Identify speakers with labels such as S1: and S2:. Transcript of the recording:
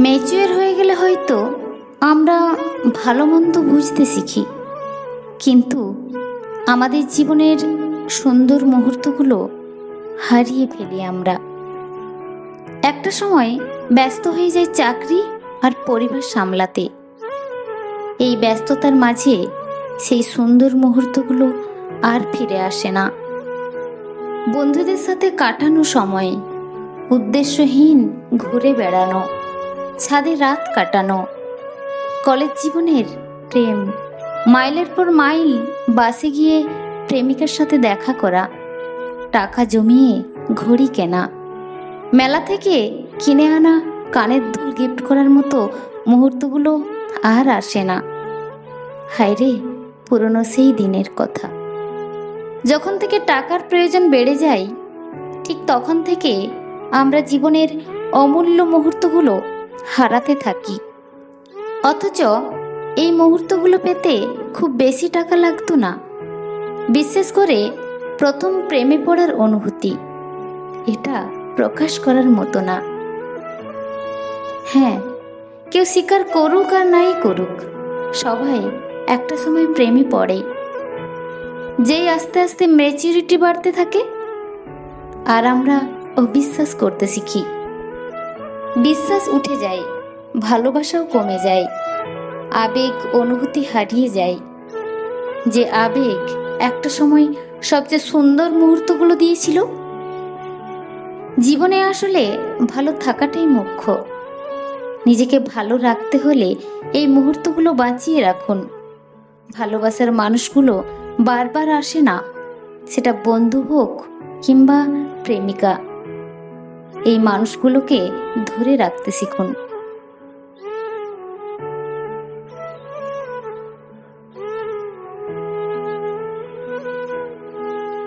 S1: Mature হয়ে গেলে হয়তো আমরা ভালো মন্দ বুঝতে শিখি। কিন্তু আমাদের জীবনের সুন্দর মুহূর্তগুলো হারিয়ে ফেলি আমরা। একটা সময় ব্যস্ত হয়ে যায় চাকরি আর পরিবার সামলাতে। এই ব্যস্ততার মাঝে সেই সুন্দর মুহূর্তগুলো আর ফিরে আসে না। বন্ধুদের সাথে কাটানো সময়, উদ্দেশ্যহীন ঘুরে বেড়ানো। ছাদে রাত কাটানো। কলেজ জীবনের প্রেম। মাইলের পর মাইল বাসে গিয়ে প্রেমিকার সাথে দেখা করা। টাকা জমিয়ে ঘড়ি কেনা। মেলা থেকে কিনে আনা কানের দুল গিফট করার মতো মুহূর্তগুলো আর আসে না। হায়রে, পুরনো সেই দিনের কথা। যখন থেকে টাকার প্রয়োজন বেড়ে যায়, ঠিক তখন থেকে আমরা জীবনের অমূল্য মুহূর্তগুলো হারাতে থাকি। অথচ এই মুহূর্তগুলো পেতে খুব বেশি টাকা লাগতো না। বিশেষ করে প্রথম প্রেমে পড়ার অনুভূতি। এটা প্রকাশ করার মতো না। হ্যাঁ কেউ স্বীকার করুক আর নাই করুক, সবাই একটা সময় প্রেমে পড়ে। যেই আস্তে আস্তে ম্যাচিউরিটি বাড়তে থাকে, আর আমরা অবিশ্বাস করতে শিখি। বিশ্বাস উঠে যায়, ভালোবাসাও কমে যায়, আবেগ অনুভূতি হারিয়ে যায়। যে আবেগ একটা সময় সবচেয়ে সুন্দর মুহূর্তগুলো দিয়েছিল। জীবনে আসলে ভালো থাকাটাই মুখ্য। নিজেকে ভালো রাখতে হলে এই মুহূর্তগুলো বাঁচিয়ে রাখুন। ভালোবাসার মানুষগুলো বারবার আসে না, সেটা বন্ধু হোক কিংবা প্রেমিকা। এই মানুষগুলোকে ধরে রাখতে শিখুন।